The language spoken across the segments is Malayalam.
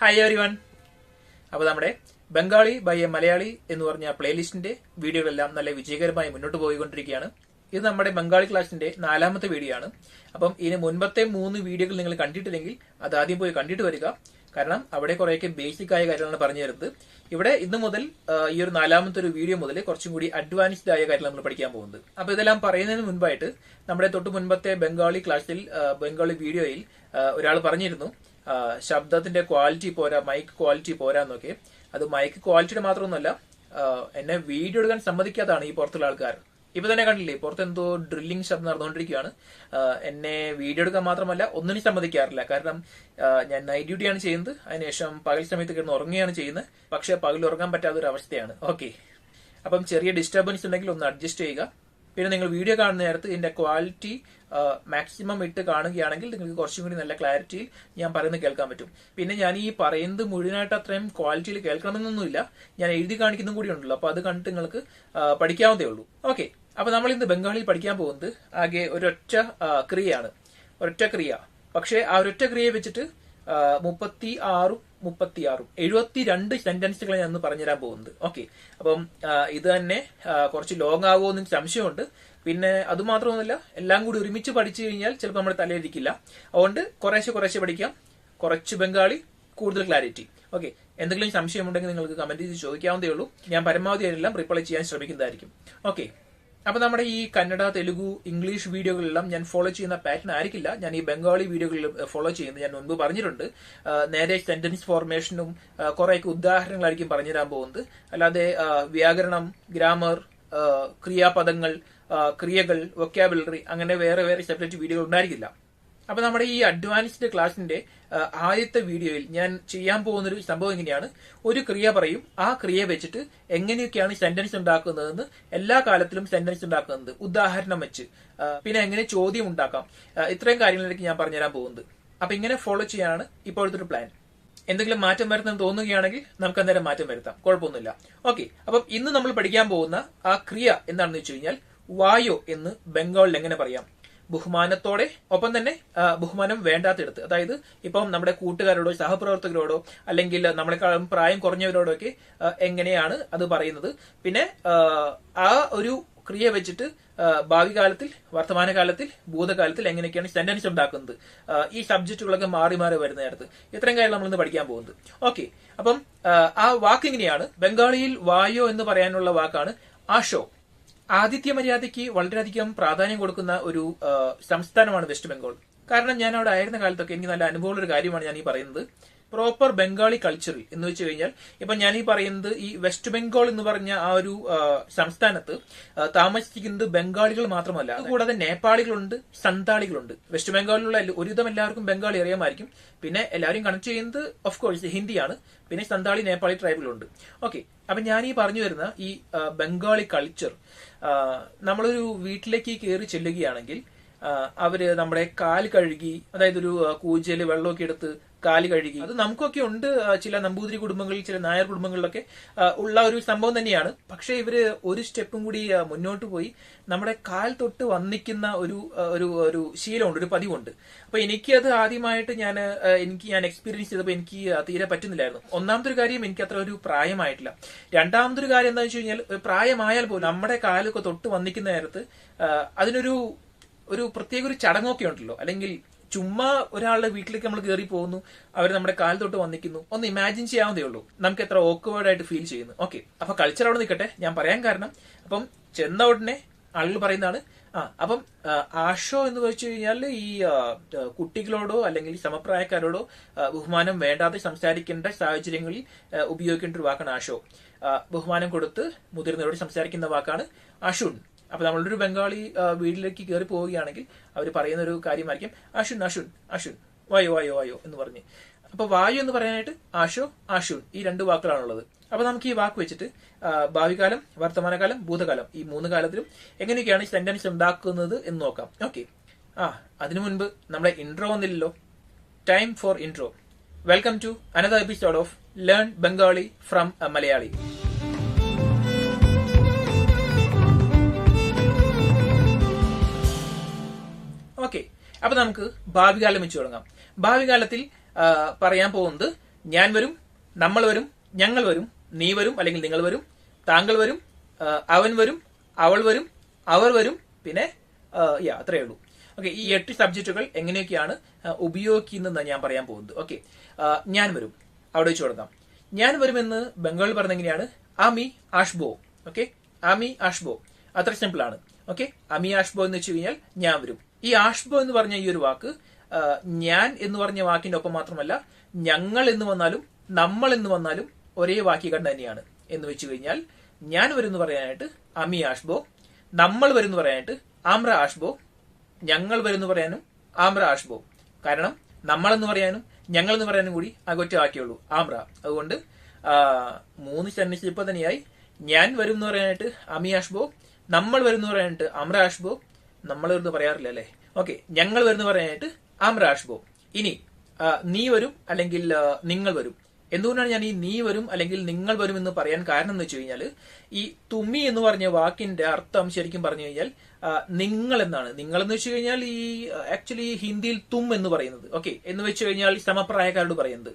ഹായ് എവരി വൺ അപ്പോൾ നമ്മുടെ ബംഗാളി ബൈ എ മലയാളി എന്ന് പറഞ്ഞ പ്ലേലിസ്റ്റിന്റെ വീഡിയോകളെല്ലാം നല്ല വിജയകരമായി മുന്നോട്ട് പോയിക്കൊണ്ടിരിക്കുകയാണ്. ഇത് നമ്മുടെ ബംഗാളി ക്ലാസിന്റെ നാലാമത്തെ വീഡിയോ ആണ്. അപ്പം ഇതിന് മുൻപത്തെ മൂന്ന് വീഡിയോകൾ നിങ്ങൾ കണ്ടിട്ടില്ലെങ്കിൽ അത് ആദ്യം പോയി കണ്ടിട്ട് വരിക. കാരണം അവിടെ കുറേയൊക്കെ ബേസിക് ആയ കാര്യങ്ങളാണ് പറഞ്ഞു തരുന്നത്. ഇവിടെ ഇന്ന് മുതൽ ഈ ഒരു നാലാമത്തെ ഒരു വീഡിയോ മുതൽ കുറച്ചും കൂടി അഡ്വാൻസ്ഡ് ആയ കാര്യങ്ങൾ നമ്മൾ പഠിക്കാൻ പോകുന്നത്. അപ്പൊ ഇതെല്ലാം പറയുന്നതിന് മുൻപായിട്ട് നമ്മുടെ തൊട്ട് മുൻപത്തെ ബംഗാളി ക്ലാസ്സിൽ ബംഗാളി വീഡിയോയിൽ ഒരാൾ പറഞ്ഞിരുന്നു. ശബ്ദത്തിന്റെ ക്വാളിറ്റി പോരാ മൈക്ക് ക്വാളിറ്റി പോരാ എന്നൊക്കെ. അത് മൈക്ക് ക്വാളിറ്റിയുടെ മാത്രമൊന്നുമല്ല എന്നെ വീഡിയോ എടുക്കാൻ സമ്മതിക്കാത്തതാണ് ഈ പുറത്തുള്ള ആൾക്കാർ. ഇപ്പൊ തന്നെ കണ്ടില്ലേ പുറത്ത് എന്തോ ഡ്രില്ലിംഗ് ശബ്ദം നടന്നുകൊണ്ടിരിക്കുകയാണ്. എന്നെ വീഡിയോ എടുക്കാൻ മാത്രമല്ല ഒന്നിനും സമ്മതിക്കാറില്ല. കാരണം ഞാൻ നൈറ്റ് ഡ്യൂട്ടിയാണ് ചെയ്യുന്നത്. അതിനുശേഷം പകൽ സമയത്ത് കിടന്ന് ഉറങ്ങുകയാണ് ചെയ്യുന്നത്. പക്ഷെ പകൽ ഉറങ്ങാൻ പറ്റാത്ത ഒരു അവസ്ഥയാണ്. ഓക്കെ. അപ്പം ചെറിയ ഡിസ്റ്റർബൻസ് ഉണ്ടെങ്കിൽ ഒന്ന് അഡ്ജസ്റ്റ് ചെയ്യുക. പിന്നെ നിങ്ങൾ വീഡിയോ കാണുന്ന നേരത്ത് ഇതിന്റെ ക്വാളിറ്റി മാക്സിമം ഇട്ട് കാണുകയാണെങ്കിൽ നിങ്ങൾക്ക് കുറച്ചും കൂടി നല്ല ക്ലാരിറ്റിയിൽ ഞാൻ പറയുന്നത് കേൾക്കാൻ പറ്റും. പിന്നെ ഞാൻ ഈ പറയുന്നത് മുഴുവനായിട്ട് അത്രയും ക്വാളിറ്റിയിൽ കേൾക്കണമെന്നൊന്നുമില്ല. ഞാൻ എഴുതി കാണിക്കുന്നതും കൂടി ഉണ്ടല്ലോ. അപ്പൊ അത് കണ്ടിട്ട് നിങ്ങൾക്ക് പഠിക്കാവുന്നതേ ഉള്ളൂ. ഓക്കെ അപ്പൊ നമ്മൾ ഇന്ന് ബംഗാളിൽ പഠിക്കാൻ പോകുന്നത് ആകെ ഒരൊറ്റ ക്രിയയാണ്. ഒരൊറ്റ ക്രിയ. പക്ഷേ ആ ഒരൊറ്റ ക്രിയയെ വെച്ചിട്ട് മുപ്പത്തി ആറും മുപ്പത്തി ആറും എഴുപത്തി രണ്ട് സെന്റൻസുകൾ ഞാൻ പറഞ്ഞുതരാൻ പോകുന്നത്. ഓക്കെ അപ്പം ഇത് തന്നെ കുറച്ച് ലോങ് ആകുമോ എന്ന് സംശയമുണ്ട്. പിന്നെ അത് മാത്രമൊന്നുമല്ല എല്ലാം കൂടി ഒരുമിച്ച് പഠിച്ചു കഴിഞ്ഞാൽ ചിലപ്പോൾ നമ്മുടെ തലയിരിക്കില്ല. അതുകൊണ്ട് കുറേശ്ശെ കുറേശ്ശെ പഠിക്കാം. കുറച്ച് ബംഗാളി കൂടുതൽ ക്ലാരിറ്റി. ഓക്കെ എന്തെങ്കിലും സംശയമുണ്ടെങ്കിൽ നിങ്ങൾക്ക് കമന്റ് ചെയ്ത് ചോദിക്കാവുന്നതേ ഉള്ളൂ. ഞാൻ പരമാവധി എല്ലാം റിപ്ലൈ ചെയ്യാൻ ശ്രമിക്കുന്നതായിരിക്കും. ഓക്കെ അപ്പൊ നമ്മുടെ ഈ കന്നഡ തെലുഗു ഇംഗ്ലീഷ് വീഡിയോകളെല്ലാം ഞാൻ ഫോളോ ചെയ്യുന്ന പാറ്റേൺ ആയിരിക്കില്ല. ഞാൻ ഈ ബംഗാളി വീഡിയോകളിൽ ഫോളോ ചെയ്യുന്നത് ഞാൻ മുൻപ് പറഞ്ഞിട്ടുണ്ട്. നേരെ സെന്റൻസ് ഫോർമേഷനും കുറേയൊക്കെ ഉദാഹരണങ്ങളായിരിക്കും പറഞ്ഞുതരാൻ പോകുന്നത്. അല്ലാതെ വ്യാകരണം ഗ്രാമർ ക്രിയാപദങ്ങൾ ക്രിയകൾ വൊക്കാബുലറി അങ്ങനെ വേറെ വേറെ സെപ്പറേറ്റ് വീഡിയോകൾ ഉണ്ടായിരിക്കില്ല. അപ്പൊ നമ്മുടെ ഈ അഡ്വാൻസ്ഡ് ക്ലാസിന്റെ ആദ്യത്തെ വീഡിയോയിൽ ഞാൻ ചെയ്യാൻ പോകുന്ന ഒരു സംഭവം എങ്ങനെയാണ് ഒരു ക്രിയ പറയും ആ ക്രിയ വെച്ചിട്ട് എങ്ങനെയൊക്കെയാണ് സെന്റൻസ് ഉണ്ടാക്കുന്നതെന്ന് എല്ലാ കാലത്തിലും സെന്റൻസ് ഉണ്ടാക്കുന്നത്. ഉദാഹരണം വെച്ച് പിന്നെ എങ്ങനെ ചോദ്യം ഉണ്ടാക്കാം. ഇത്രയും കാര്യങ്ങളിലേക്ക് ഞാൻ പറഞ്ഞുതരാൻ പോകുന്നത്. അപ്പൊ ഇങ്ങനെ ഫോളോ ചെയ്യാനാണ് ഇപ്പോഴത്തെ ഒരു പ്ലാൻ എന്തെങ്കിലും മാറ്റം വരുത്താൻ തോന്നുകയാണെങ്കിൽ നമുക്ക് അന്നേരം മാറ്റം വരുത്താം. കുഴപ്പമൊന്നുമില്ല. ഓക്കെ അപ്പം ഇന്ന് നമ്മൾ പഠിക്കാൻ പോകുന്ന ആ ക്രിയ എന്താണെന്ന് വെച്ച് കഴിഞ്ഞാൽ വായോ എന്ന് ബംഗാളിൽ എങ്ങനെ പറയാം? ബഹുമാനത്തോടെ ഒപ്പം തന്നെ ബഹുമാനം വേണ്ടാത്തെടുത്ത്. അതായത് ഇപ്പം നമ്മുടെ കൂട്ടുകാരോടോ സഹപ്രവർത്തകരോടോ അല്ലെങ്കിൽ നമ്മളെക്കാളും പ്രായം കുറഞ്ഞവരോടോ ഒക്കെ എങ്ങനെയാണ് അത് പറയുന്നത്? പിന്നെ ആ, ഒരു ക്രിയ വെച്ചിട്ട് ഭാവി കാലത്തിൽ വർത്തമാനകാലത്തിൽ ഭൂതകാലത്തിൽ എങ്ങനെയൊക്കെയാണ് സെന്റൻസ് ഉണ്ടാക്കുന്നത്? ഈ സബ്ജക്റ്റുകളൊക്കെ മാറി മാറി വരുന്ന നേരത്ത് ഇത്രയും കാര്യം നമ്മൾ ഇന്ന് പഠിക്കാൻ പോകുന്നത്. ഓക്കെ അപ്പം ആ വാക്ക് ഇങ്ങനെയാണ് ബംഗാളിയിൽ വായോ എന്ന് പറയാനുള്ള വാക്കാണ് ആഷോ. ആതിഥ്യ മര്യാദയ്ക്ക് വളരെയധികം പ്രാധാന്യം കൊടുക്കുന്ന ഒരു സംസ്ഥാനമാണ് വെസ്റ്റ് ബംഗാൾ. കാരണം ഞാൻ അവിടെ ആയിരുന്ന കാലത്തൊക്കെ എനിക്ക് നല്ല അനുഭവമുള്ള ഒരു കാര്യമാണ് ഞാൻ ഈ പറയുന്നത്. പ്രോപ്പർ ബംഗാളി കൾച്ചർ എന്ന് വെച്ച് കഴിഞ്ഞാൽ ഇപ്പൊ ഞാൻ ഈ പറയുന്നത് ഈ വെസ്റ്റ് ബംഗാൾ എന്ന് പറഞ്ഞ ആ ഒരു സംസ്ഥാനത്ത് താമസിക്കുന്നത് ബംഗാളികൾ മാത്രമല്ല. കൂടാതെ നേപ്പാളികളുണ്ട് സന്താളികളുണ്ട്. വെസ്റ്റ് ബംഗാളിലുള്ള ഒരുവിധം എല്ലാവർക്കും ബംഗാളി അറിയാമായിരിക്കും. പിന്നെ എല്ലാവരും കണക്ട് ചെയ്യുന്നത് ഓഫ് കോഴ്സ് ഹിന്ദിയാണ്. പിന്നെ സന്താളി നേപ്പാളി ട്രൈബിലുണ്ട് ഓക്കെ അപ്പൊ ഞാൻ ഈ പറഞ്ഞു വരുന്ന ഈ ബംഗാളി കൾച്ചർ നമ്മളൊരു വീട്ടിലേക്ക് കയറി ചെല്ലുകയാണെങ്കിൽ അവർ നമ്മുടെ കാൽ കഴുകി അതായത് ഒരു കൂജയിൽ വെള്ളമൊക്കെ എടുത്ത് കാൽ കഴുകി. അത് നമുക്കൊക്കെ ഉണ്ട് ചില നമ്പൂതിരി കുടുംബങ്ങളിൽ ചില നായർ കുടുംബങ്ങളിലൊക്കെ ഉള്ള ഒരു സംഭവം തന്നെയാണ്. പക്ഷേ ഇവർ ഒരു സ്റ്റെപ്പും കൂടി മുന്നോട്ട് പോയി. നമ്മുടെ കാൽ തൊട്ട് വന്നിക്കുന്ന ഒരു ഒരു ഒരു ശീലമുണ്ട് ഒരു പതിവുണ്ട്. അപ്പൊ അത് ആദ്യമായിട്ട് ഞാൻ എനിക്ക് ഞാൻ എക്സ്പീരിയൻസ് ചെയ്തപ്പോൾ എനിക്ക് തീരെ പറ്റുന്നില്ലായിരുന്നു. ഒന്നാമത്തെ ഒരു കാര്യം എനിക്ക് അത്ര ഒരു പ്രായമായിട്ടില്ല. രണ്ടാമത്തെ ഒരു കാര്യം എന്താണെന്ന് വെച്ച് കഴിഞ്ഞാൽ പ്രായമായാൽ പോലും നമ്മുടെ കാലൊക്കെ തൊട്ട് വന്നിക്കുന്ന നേരത്ത് അതിനൊരു ഒരു പ്രത്യേക ഒരു ചടങ്ങൊക്കെ ഉണ്ടല്ലോ. അല്ലെങ്കിൽ ചുമ്മാ ഒരാളുടെ വീട്ടിലേക്ക് നമ്മൾ കയറി പോകുന്നു അവർ നമ്മുടെ കാൽ തൊട്ട് വന്നിക്കുന്നു. ഒന്ന് ഇമാജിൻ ചെയ്യാവുന്നേ ഉള്ളൂ. നമുക്ക് എത്ര ഓക്വേർഡ് ആയിട്ട് ഫീൽ ചെയ്യുന്നു. ഓക്കെ അപ്പൊ കൾച്ചർ അവിടെ നിൽക്കട്ടെ. ഞാൻ പറയാൻ കാരണം അപ്പം ചെന്ന ഉടനെ ആളുകൾ പറയുന്നതാണ് ആ അപ്പം ആഷോ എന്ന് വെച്ച് കഴിഞ്ഞാൽ ഈ കുട്ടികളോടോ അല്ലെങ്കിൽ സമപ്രായക്കാരോടോ ബഹുമാനം വേണ്ടാതെ സംസാരിക്കേണ്ട സാഹചര്യങ്ങളിൽ ഉപയോഗിക്കേണ്ട ഒരു വാക്കാണ് ആഷോ. ബഹുമാനം കൊടുത്ത് മുതിർന്നവരോട് സംസാരിക്കുന്ന വാക്കാണ് അഷുൺ അപ്പൊ നമ്മളൊരു ബംഗാളി വീട്ടിലേക്ക് കയറി പോവുകയാണെങ്കിൽ അവർ പറയുന്ന ഒരു കാര്യമായിരിക്കും അഷുൻ അഷുൻ അഷുൻ വായോ വായോ വായോ എന്ന് പറഞ്ഞ്. അപ്പൊ വായു എന്ന് പറയാനായിട്ട് ആഷോ അശുൻ ഈ രണ്ട് വാക്കുകളാണുള്ളത്. അപ്പൊ നമുക്ക് ഈ വാക്ക് വെച്ചിട്ട് ഭാവികാലം വർത്തമാനകാലം ഭൂതകാലം ഈ മൂന്ന് കാലത്തിലും എങ്ങനെയൊക്കെയാണ് സെന്റൻസ് ഉണ്ടാക്കുന്നത് എന്ന് നോക്കാം. ഓക്കെ. ആ അതിനു മുൻപ് നമ്മളെ ഇൻട്രോ വന്നില്ലല്ലോ. Time for intro welcome to another episode of learn Bengali from Malayali അപ്പൊ നമുക്ക് ഭാവി കാലം വെച്ച് തുടങ്ങാം. ഭാവി കാലത്തിൽ പറയാൻ പോകുന്നത് ഞാൻ വരും നമ്മൾ വരും ഞങ്ങൾ വരും നീ വരും അല്ലെങ്കിൽ നിങ്ങൾ വരും താങ്കൾ വരും അവൻ വരും അവൾ വരും അവർ വരും പിന്നെ യാ അത്രയേ ഉള്ളൂ. ഓക്കെ ഈ എട്ട് സബ്ജക്റ്റുകൾ എങ്ങനെയൊക്കെയാണ് ഉപയോഗിക്കുന്നതെന്ന് ഞാൻ പറയാൻ പോകുന്നത്. ഓക്കെ ഞാൻ വരും. അവിടെ വെച്ച് തുടങ്ങാം. ഞാൻ വരുമെന്ന് ബംഗാളിൽ പറഞ്ഞ എങ്ങനെയാണ്? ആമി ആഷ്ബോ. ഓക്കെ ആമി ആഷ്ബോ. അത്ര സിമ്പിൾ ആണ്. ഓക്കെ അമി ആഷ്ബോ എന്ന് വെച്ച് കഴിഞ്ഞാൽ ഞാൻ വരും. ഈ ആഷ്ബ എന്ന് പറഞ്ഞ ഈ ഒരു വാക്ക് ഞാൻ എന്ന് പറഞ്ഞ വാക്കിന്റെ ഒപ്പം മാത്രമല്ല ഞങ്ങൾ എന്ന് വന്നാലും നമ്മൾ എന്ന് വന്നാലും ഒരേ വാക്യഘടന തന്നെയാണ്. എന്ന് വെച്ച് കഴിഞ്ഞാൽ ഞാൻ വരുന്നു പറയാനായിട്ട് അമി ആഷ്ബോ നമ്മൾ വരുന്നു പറയാനായിട്ട് ആമ്ര ആഷ്ബോ ഞങ്ങൾ വരുന്നു പറയാനും ആമ്ര ആഷ്ബോ. കാരണം നമ്മൾ എന്ന് പറയാനും ഞങ്ങൾ എന്ന് പറയാനും കൂടി അകൊറ്റ വാക്കിയുള്ളൂ ആമ്ര. അതുകൊണ്ട് മൂന്ന് ചന്നിച്ചിപ്പോ തന്നെയായി. ഞാൻ വരും എന്ന് പറയാനായിട്ട് അമി ആഷ്ബോ നമ്മൾ വരുന്നു പറയാനായിട്ട് അമ്ര ആഷ്ബോ നമ്മൾ വരുന്ന പറയാറില്ല അല്ലേ ഓക്കെ ഞങ്ങൾ വരുന്ന പറയാനായിട്ട് ആം രാഷ്ബോ ഇനി നീ വരും അല്ലെങ്കിൽ നിങ്ങൾ വരും. എന്തുകൊണ്ടാണ് ഞാൻ ഈ നീ വരും അല്ലെങ്കിൽ നിങ്ങൾ വരും എന്ന് പറയാൻ കാരണം എന്ന് വെച്ച് കഴിഞ്ഞാൽ ഈ തുമ്മി എന്ന് പറഞ്ഞ വാക്കിന്റെ അർത്ഥം ശരിക്കും പറഞ്ഞു കഴിഞ്ഞാൽ നിങ്ങൾ എന്നാണ് നിങ്ങൾ എന്ന് വെച്ച് കഴിഞ്ഞാൽ ഈ ആക്ച്വലി ഹിന്ദിയിൽ തും എന്ന് പറയുന്നത്. ഓക്കെ എന്ന് വെച്ച് കഴിഞ്ഞാൽ സമപ്രായക്കാരോട് പറയുന്നത്.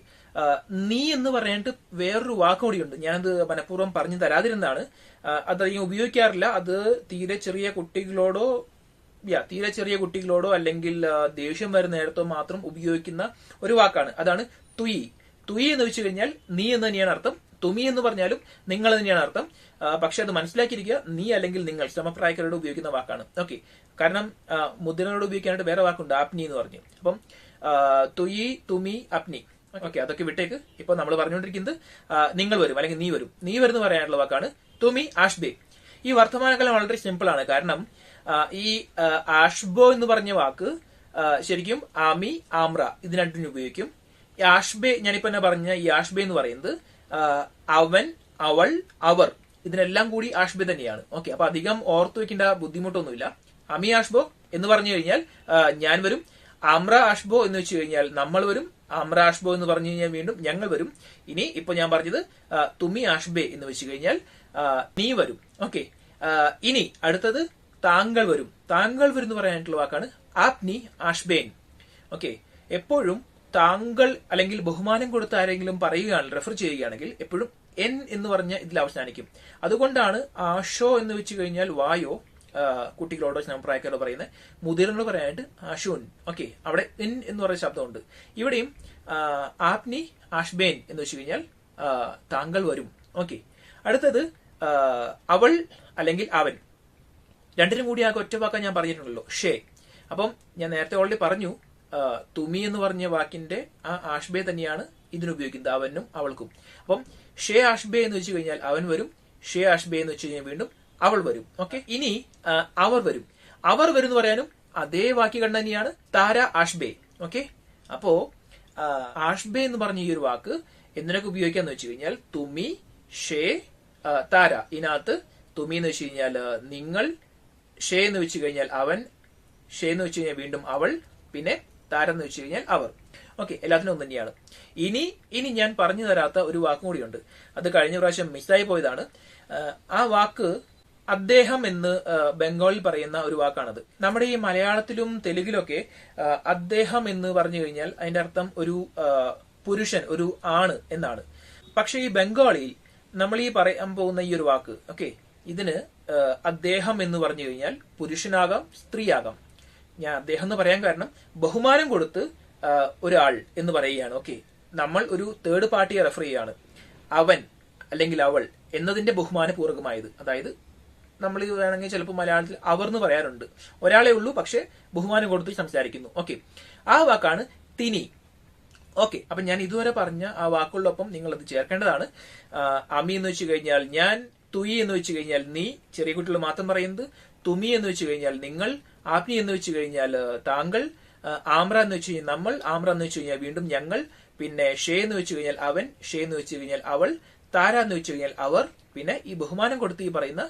നീ എന്ന് പറയാനായിട്ട് വേറൊരു വാക്കുകൂടിയുണ്ട് ഞാനത് മനഃപൂർവം പറഞ്ഞു തരാതിരുന്നാണ് അത് ഉപയോഗിക്കാറില്ല. അത് തീരെ ചെറിയ കുട്ടികളോടോ യാ തീരെ ചെറിയ കുട്ടികളോടോ അല്ലെങ്കിൽ ദേഷ്യം വരുന്ന നേരത്തോ മാത്രം ഉപയോഗിക്കുന്ന ഒരു വാക്കാണ്. അതാണ് തുയി. തുയി എന്ന് വെച്ച് കഴിഞ്ഞാൽ നീ എന്ന് തന്നെയാണ് അർത്ഥം. തുമി എന്ന് പറഞ്ഞാലും നിങ്ങൾ തന്നെയാണ് അർത്ഥം. പക്ഷെ അത് മനസ്സിലാക്കിയിരിക്കുക നീ അല്ലെങ്കിൽ നിങ്ങൾ സമപ്രായക്കാരോട് ഉപയോഗിക്കുന്ന വാക്കാണ്. ഓക്കെ കാരണം മുദ്രനോട് ഉപയോഗിക്കാനായിട്ട് വേറെ വാക്കുണ്ട് ആപ്നി എന്ന് പറഞ്ഞു. അപ്പം തുയി തുമി അപ്നി. ഓക്കെ അതൊക്കെ വിട്ടേക്ക്. ഇപ്പൊ നമ്മൾ പറഞ്ഞുകൊണ്ടിരിക്കുന്നത് നിങ്ങൾ വരും അല്ലെങ്കിൽ നീ വരും. നീ വരും എന്ന് പറയാനുള്ള വാക്കാണ് തുമി ആഷ്ബേ. ഈ വർത്തമാനകാലം വളരെ സിമ്പിൾ ആണ് കാരണം ഈ ആഷ്ബോ എന്ന് പറഞ്ഞ വാക്ക് ശരിക്കും ആമി ആമ്ര ഇത് രണ്ടിനും ഉപയോഗിക്കും. ആഷ്ബെ ഞാനിപ്പോ തന്നെ പറഞ്ഞ ഈ ആഷ്ബെ എന്ന് പറയുന്നത് അവൻ അവൾ അവർ. ഇതിനെല്ലാം കൂടി ആഷ്ബേ തന്നെയാണ്. ഓക്കെ അപ്പൊ അധികം ഓർത്തു വെക്കേണ്ട ബുദ്ധിമുട്ടൊന്നുമില്ല. അമി ആഷ്ബോ എന്ന് പറഞ്ഞു കഴിഞ്ഞാൽ ഞാൻ വരും. അമ്ര ആഷ്ബോ എന്ന് വെച്ച് കഴിഞ്ഞാൽ നമ്മൾ വരും. അമ്ര ആഷ്ബോ എന്ന് പറഞ്ഞു കഴിഞ്ഞാൽ വീണ്ടും ഞങ്ങൾ വരും. ഇനി ഇപ്പൊ ഞാൻ പറഞ്ഞത് തുമി ആഷ്ബേ എന്ന് വെച്ച് കഴിഞ്ഞാൽ നീ വരും. ഓക്കെ ഇനി അടുത്തത് താങ്കൾ വരും. താങ്കൾ വരും എന്ന് പറയാനായിട്ടുള്ള വാക്കാണ് ആപ്നി ആഷ്ബേൻ. ഓക്കെ എപ്പോഴും താങ്കൾ അല്ലെങ്കിൽ ബഹുമാനം കൊടുത്ത് ആരെങ്കിലും പറയുകയാണ് റെഫർ ചെയ്യുകയാണെങ്കിൽ എപ്പോഴും എൻ എന്ന് പറഞ്ഞ ഇതിൽ അവസാനിക്കും. അതുകൊണ്ടാണ് ആഷോ എന്ന് വെച്ച് കഴിഞ്ഞാൽ വായോ കുട്ടികളോടോ അഭിപ്രായക്കാരോ പറയുന്നത് മുതിർന്നോട് പറയാനായിട്ട് ആഷുൻ. ഓക്കെ അവിടെ എൻ എന്ന് പറയുന്ന ശബ്ദമുണ്ട്. ഇവിടെയും ആപ്നി ആഷ്ബേൻ എന്ന് വെച്ച് കഴിഞ്ഞാൽ താങ്കൾ വരും. ഓക്കെ അടുത്തത് അവൾ അല്ലെങ്കിൽ അവൻ. രണ്ടിനും കൂടി ആ ഒറ്റ വാക്കാൻ ഞാൻ പറഞ്ഞിട്ടുണ്ടല്ലോ ഷേ. അപ്പം ഞാൻ നേരത്തെ ഓൾറെഡി പറഞ്ഞു തുമി എന്ന് പറഞ്ഞ വാക്കിന്റെ ആ ആഷ്ബേ തന്നെയാണ് ഇതിനുപയോഗിക്കുന്നത് അവനും അവൾക്കും. അപ്പം ഷേ ആഷ്ബേ എന്ന് വെച്ച് കഴിഞ്ഞാൽ അവൻ വരും ഷേ ആഷ്ബേ എന്ന് വെച്ച് കഴിഞ്ഞാൽ വീണ്ടും അവൾ വരും. ഓക്കെ? ഇനി അവർ വരും. അവർ വരും എന്ന് പറയാനും അതേ വാക്യഘടന തന്നെയാണ് താര ആഷ്ബേ. ഓക്കെ? അപ്പോ ആഷ്ബേ എന്ന് പറഞ്ഞ ഈ ഒരു വാക്ക് എന്തിനൊക്കെ ഉപയോഗിക്കാന്ന് വെച്ച് കഴിഞ്ഞാൽ തുമി ഷേ താര. ഇതിനകത്ത് തുമി എന്ന് വെച്ച് കഴിഞ്ഞാൽ നിങ്ങൾ ഷേ എന്ന് വെച്ച് കഴിഞ്ഞാൽ അവൻ ഷേ എന്ന് വെച്ച് കഴിഞ്ഞാൽ വീണ്ടും അവൾ പിന്നെ താര എന്ന് വെച്ച് കഴിഞ്ഞാൽ അവർ. ഓക്കെ എല്ലാത്തിനും ഒന്ന് തന്നെയാണ്. ഇനി ഇനി ഞാൻ പറഞ്ഞു തരാത്ത ഒരു വാക്കും കൂടിയുണ്ട്. അത് കഴിഞ്ഞ പ്രാവശ്യം മിസ്സായി പോയതാണ്. ആ, വാക്ക് അദ്ദേഹം എന്ന് ബംഗാളിൽ പറയുന്ന ഒരു വാക്കാണത്. നമ്മുടെ ഈ മലയാളത്തിലും തെലുങ്കിലൊക്കെ ആ, അദ്ദേഹം എന്ന് പറഞ്ഞു കഴിഞ്ഞാൽ അതിന്റെ അർത്ഥം ഒരു പുരുഷൻ ഒരു ആണ് എന്നാണ്. പക്ഷേ ഈ ബംഗാളിയിൽ നമ്മൾ ഈ പറയാൻ പോകുന്ന ഈ ഒരു വാക്ക് ഓക്കെ ഇതിന് അദ്ദേഹം എന്ന് പറഞ്ഞു കഴിഞ്ഞാൽ പുരുഷനാകാം സ്ത്രീയാകാം. ഞാൻ അദ്ദേഹം എന്ന് പറയാൻ കാരണം ബഹുമാനം കൊടുത്ത് ഒരാൾ എന്ന് പറയുകയാണ് ഓക്കെ നമ്മൾ ഒരു തേർഡ് പാർട്ടിയെ റെഫർ ചെയ്യുകയാണ്. അവൻ അല്ലെങ്കിൽ അവൾ എന്നതിന്റെ ബഹുമാനപൂർവകമായത് അതായത് നമ്മൾ ഇത് വേണമെങ്കിൽ ചിലപ്പോൾ മലയാളത്തിൽ അവർ എന്ന് പറയാറുണ്ട്. ഒരാളെ ഉള്ളൂ പക്ഷെ ബഹുമാനം കൊടുത്ത് സംസാരിക്കുന്നു ഓക്കെ ആ വാക്കാണ് തിനി ഓക്കെ അപ്പൊ ഞാൻ ഇതുവരെ പറഞ്ഞ ആ വാക്കുകളൊപ്പം നിങ്ങൾ അത് ചേർക്കേണ്ടതാണ് അമി എന്ന് വെച്ച് കഴിഞ്ഞാൽ ഞാൻ തുയി എന്ന് വെച്ച് കഴിഞ്ഞാൽ നീ ചെറിയ കുട്ടികൾ മാത്രം പറയുന്നത്. തുമി എന്ന് വെച്ച് കഴിഞ്ഞാൽ നിങ്ങൾ ആപ്നി എന്ന് വെച്ച് കഴിഞ്ഞാൽ താങ്കൾ ആമ്ര എന്ന് വെച്ച് കഴിഞ്ഞാൽ നമ്മൾ ആമ്ര എന്ന് വെച്ച് കഴിഞ്ഞാൽ വീണ്ടും ഞങ്ങൾ പിന്നെ ഷേ എന്ന് വെച്ച് കഴിഞ്ഞാൽ അവൻ ഷേ എന്ന് വെച്ച് കഴിഞ്ഞാൽ അവൾ താര എന്ന് വെച്ച് കഴിഞ്ഞാൽ അവർ പിന്നെ ഈ ബഹുമാനം കൊടുത്ത് ഈ പറയുന്ന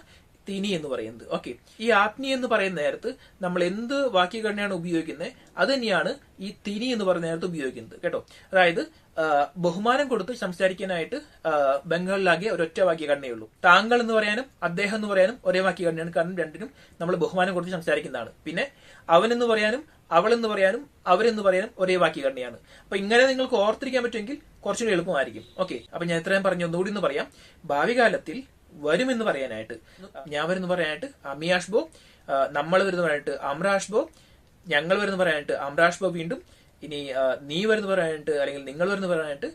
തിനി എന്ന് പറയുന്നത്. ഓക്കെ ഈ ആപ്നി എന്ന് പറയുന്ന നേരത്ത് നമ്മൾ എന്ത് വാക്യഘടനയാണ് ഉപയോഗിക്കുന്നത് അത് തന്നെയാണ് ഈ തിനി എന്ന് പറയുന്ന നേരത്ത് ഉപയോഗിക്കുന്നത്. കേട്ടോ. അതായത് ബഹുമാനം കൊടുത്ത് സംസാരിക്കാനായിട്ട് ബംഗാളിലാകെ ഒരൊറ്റ വാക്യഘടനയേ ഉള്ളൂ. താങ്കൾ എന്ന് പറയാനും അദ്ദേഹം എന്ന് പറയാനും ഒരേ വാക്യഘടനയാണ്. കാരണം രണ്ടിനും നമ്മൾ ബഹുമാനം കൊടുത്ത് സംസാരിക്കുന്നതാണ്. പിന്നെ അവൻ എന്ന് പറയാനും അവൾ എന്ന് പറയാനും അവരെന്ന് പറയാനും ഒരേ വാക്യഘടനയാണ്. അപ്പൊ ഇങ്ങനെ നിങ്ങൾക്ക് ഓർത്തിരിക്കാൻ പറ്റുമെങ്കിൽ കുറച്ചുകൂടി എളുപ്പമായിരിക്കും. ഓക്കെ അപ്പൊ ഞാൻ ഇത്രയും പറഞ്ഞു ഒന്നുകൂടി എന്ന് പറയാം. ഭാവി കാലത്തിൽ വരുമെന്ന് പറയാനായിട്ട്. ഞാൻ വരുന്നു പറയാനായിട്ട് അമിയാഷ് ബോ നമ്മൾ വരുന്ന പറയാനായിട്ട് അമ്രാഷ് ബോ ഞങ്ങൾ വരുന്ന പറയാനായിട്ട് അമ്രാഷ് ബോ വീണ്ടും ഇനി നീ വരുന്ന പറയാനായിട്ട് അല്ലെങ്കിൽ നിങ്ങൾ വരുന്ന പറയാനായിട്ട്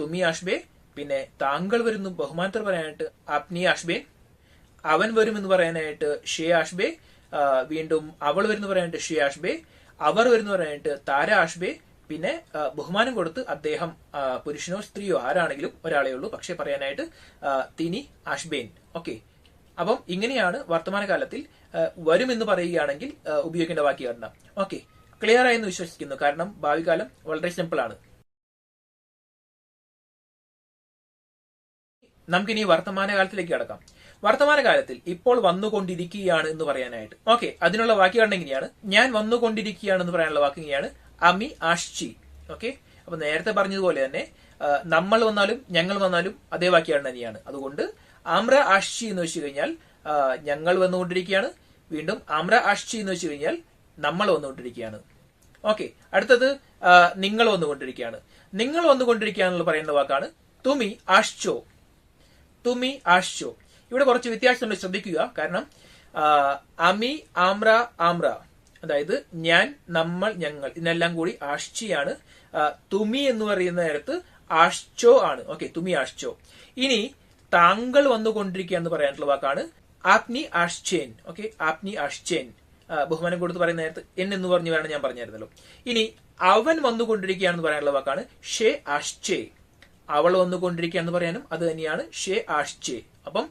തുമി ആഷ്ബേ പിന്നെ താങ്കൾ വരുന്നു ബഹുമാനത്തർ പറയാനായിട്ട് അപ്നി ആഷ്ബേ അവൻ വരുമെന്ന് പറയാനായിട്ട് ഷേ ആഷ്ബേ വീണ്ടും അവൾ വരുന്ന പറയാനായിട്ട് ഷേ ആഷ്ബേ അവർ വരുന്ന പറയാനായിട്ട് താര ആഷ്ബേ പിന്നെ ബഹുമാനം കൊടുത്ത് അദ്ദേഹം പുരുഷനോ സ്ത്രീയോ ആരാണെങ്കിലും ഒരാളെ ഉള്ളൂ. പക്ഷെ പറയാനായിട്ട് തിനി അഷ്ബേൻ. ഓക്കെ. അപ്പം ഇങ്ങനെയാണ് വർത്തമാനകാലത്തിൽ വരുമെന്ന് പറയുകയാണെങ്കിൽ ഉപയോഗിക്കേണ്ട വാക്യഘടന ഓക്കെ. ക്ലിയർ ആയെന്ന് വിശ്വസിക്കുന്നു. കാരണം ഭാവികാലം വളരെ സിമ്പിൾ ആണ്. നമുക്കിനി വർത്തമാനകാലത്തിലേക്ക് കടക്കാം. വർത്തമാനകാലത്തിൽ ഇപ്പോൾ വന്നുകൊണ്ടിരിക്കുകയാണ് എന്ന് പറയാനായിട്ട്. ഓക്കെ. അതിനുള്ള വാക്യഘടന എങ്ങനെയാണ് ഞാൻ വന്നുകൊണ്ടിരിക്കുകയാണ് എന്ന് പറയാനുള്ള വാക്ക് എങ്ങനെയാണ് അമി ആഷ്ചി. ഓക്കെ അപ്പൊ നേരത്തെ പറഞ്ഞതുപോലെ തന്നെ നമ്മൾ വന്നാലും ഞങ്ങൾ വന്നാലും അതേ വാക്യാണ് തന്നെയാണ്. അതുകൊണ്ട് ആമ്ര ആഷ്ചി എന്ന് വെച്ച് കഴിഞ്ഞാൽ ഞങ്ങൾ വന്നുകൊണ്ടിരിക്കുകയാണ്. വീണ്ടും ആമ്ര ആഷ്ചി എന്ന് വെച്ച് കഴിഞ്ഞാൽ നമ്മൾ വന്നുകൊണ്ടിരിക്കുകയാണ്. ഓക്കെ അടുത്തത് നിങ്ങൾ വന്നുകൊണ്ടിരിക്കുകയാണ്. നിങ്ങൾ വന്നുകൊണ്ടിരിക്കുകയാണെന്നുള്ള പറയുന്ന വാക്കാണ് തുമി ആഷ്ചോ. തുമി ആഷ്ചോ. ഇവിടെ കുറച്ച് വ്യത്യാസമുണ്ട് ശ്രദ്ധിക്കുക. കാരണം അമി ആമ്ര ആമ്ര. അതായത് ഞാൻ നമ്മൾ ഞങ്ങൾ. ഇതിനെല്ലാം കൂടി ആഷ്ചിയാണ്. തുമി എന്ന് പറയുന്ന നേരത്ത് ആഷ്ചോ ആണ്. ഓക്കെ തുമി ആഷ്ചോ. ഇനി താങ്കൾ വന്നുകൊണ്ടിരിക്കുക എന്ന് പറയാനുള്ള വാക്കാണ് ആപ്നി ആഷ്ചേൻ. ഓക്കെ ആപ്നി ആഷ്ചേൻ. ബഹുമാനം കൊടുത്ത് പറയുന്ന നേരത്ത് എൻ എന്ന് പറഞ്ഞു വേണം ഞാൻ പറഞ്ഞായിരുന്നല്ലോ. ഇനി അവൻ വന്നുകൊണ്ടിരിക്കുകയാണെന്ന് പറയാനുള്ള വാക്കാണ് ഷേ ആഷ്ചേ. അവൾ വന്നുകൊണ്ടിരിക്കുക എന്ന് പറയാനും അത് തന്നെയാണ് ഷേ ആഷ്ചേ. അപ്പം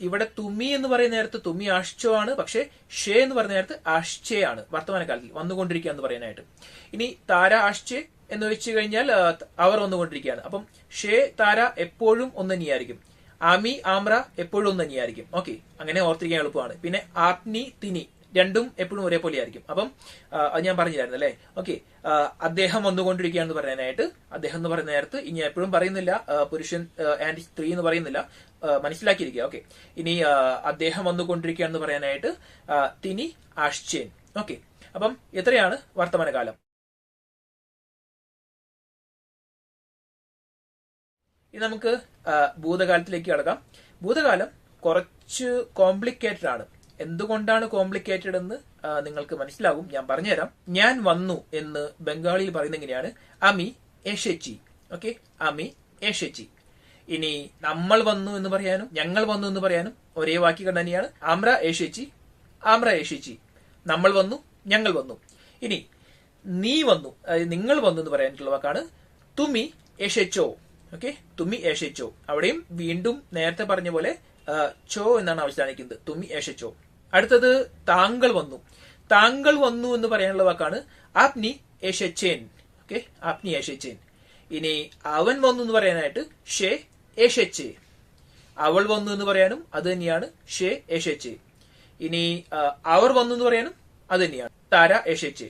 ഇവിടെ തുമി എന്ന് പറയുന്ന നേരത്ത് തുമി ആഷ്ചോ ആണ് പക്ഷെ ഷേ എന്ന് പറയുന്ന നേരത്ത് ആഷ്ചേ ആണ്. വർത്തമാനകാലത്തിൽ വന്നുകൊണ്ടിരിക്കുക എന്ന് പറയാനായിട്ട്. ഇനി താര ആഷ്ചേ എന്ന് വെച്ച് കഴിഞ്ഞാൽ അവർ വന്നുകൊണ്ടിരിക്കുകയാണ്. അപ്പം ഷേ താര എപ്പോഴും ഒന്ന് തന്നെയായിരിക്കും ആമി ആമ്ര എപ്പോഴും ഒന്ന് തന്നെയായിരിക്കും ഓക്കെ അങ്ങനെ ഓർത്തിരിക്കാൻ എളുപ്പമാണ്. പിന്നെ ആത്നി തിനി. രണ്ടും എപ്പോഴും ഒരേപോലെ ആയിരിക്കും അപ്പം അത് ഞാൻ പറഞ്ഞില്ലായിരുന്നു അല്ലേ? ഓക്കെ അദ്ദേഹം വന്നുകൊണ്ടിരിക്കുകയാണെന്ന് പറയാനായിട്ട്. അദ്ദേഹം എന്ന് പറയുന്ന നേരത്ത് ഇനി എപ്പോഴും പറയുന്നില്ല. പുരുഷൻ ആൻഡ് സ്ത്രീ എന്ന് പറയുന്നില്ല. മനസ്സിലാക്കിയിരിക്കുക. ഓക്കെ ഇനി അദ്ദേഹം വന്നുകൊണ്ടിരിക്കുകയാണെന്ന് പറയാനായിട്ട് തിനി ആശ്ചേൻ. ഓക്കെ അപ്പം എത്രയാണ് വർത്തമാനകാലം ഇനി നമുക്ക് ഭൂതകാലത്തിലേക്ക് കടക്കാം. ഭൂതകാലം കുറച്ച് കോംപ്ലിക്കേറ്റഡ് ആണ്. എന്തുകൊണ്ടാണ് കോംപ്ലിക്കേറ്റഡ് എന്ന് നിങ്ങൾക്ക് മനസ്സിലാകും. ഞാൻ പറഞ്ഞുതരാം. ഞാൻ വന്നു എന്ന് ബംഗാളിയിൽ പറയുന്നത് എങ്ങനെയാണ്? അമി എഷെച്ചി. ഓക്കെ അമി എഷെച്ചി. ഇനി നമ്മൾ വന്നു എന്ന് പറയാനും ഞങ്ങൾ വന്നു എന്ന് പറയാനും ഒരേ വാക്യഘടന തന്നെയാണ്. ആമ്ര ഏഷച്ചി ആമ്ര ഏഷച്ചി നമ്മൾ വന്നു ഞങ്ങൾ വന്നു. ഇനി നീ വന്നു അതായത് നിങ്ങൾ വന്നു എന്ന് പറയാനായിട്ടുള്ള വാക്കാണ് തുമി ഏഷച്ചോ ഓക്കെ തുമി ഏഷച്ചോ അവിടെയും വീണ്ടും നേരത്തെ പറഞ്ഞ പോലെ ചോ എന്നാണ് അവസാനിക്കുന്നത്. തുമി ചോ. അടുത്തത് താങ്കൾ വന്നു. താങ്കൾ വന്നു എന്ന് പറയാനുള്ള വാക്കാണ് ആപ്നി ഏഷച്ചേൻ ഓക്കെ ആപ്നി ഏഷച്ചേൻ ഇനി അവൻ വന്നു എന്ന് പറയാനായിട്ട് ഷേ ഏഷച്ചേ അവൾ വന്നു എന്ന് പറയാനും അത് തന്നെയാണ് ഷേ ഏഷച്ചേ ഇനി അവർ വന്നു എന്ന് പറയാനും അത് തന്നെയാണ്. താര ഏഷച്ചേ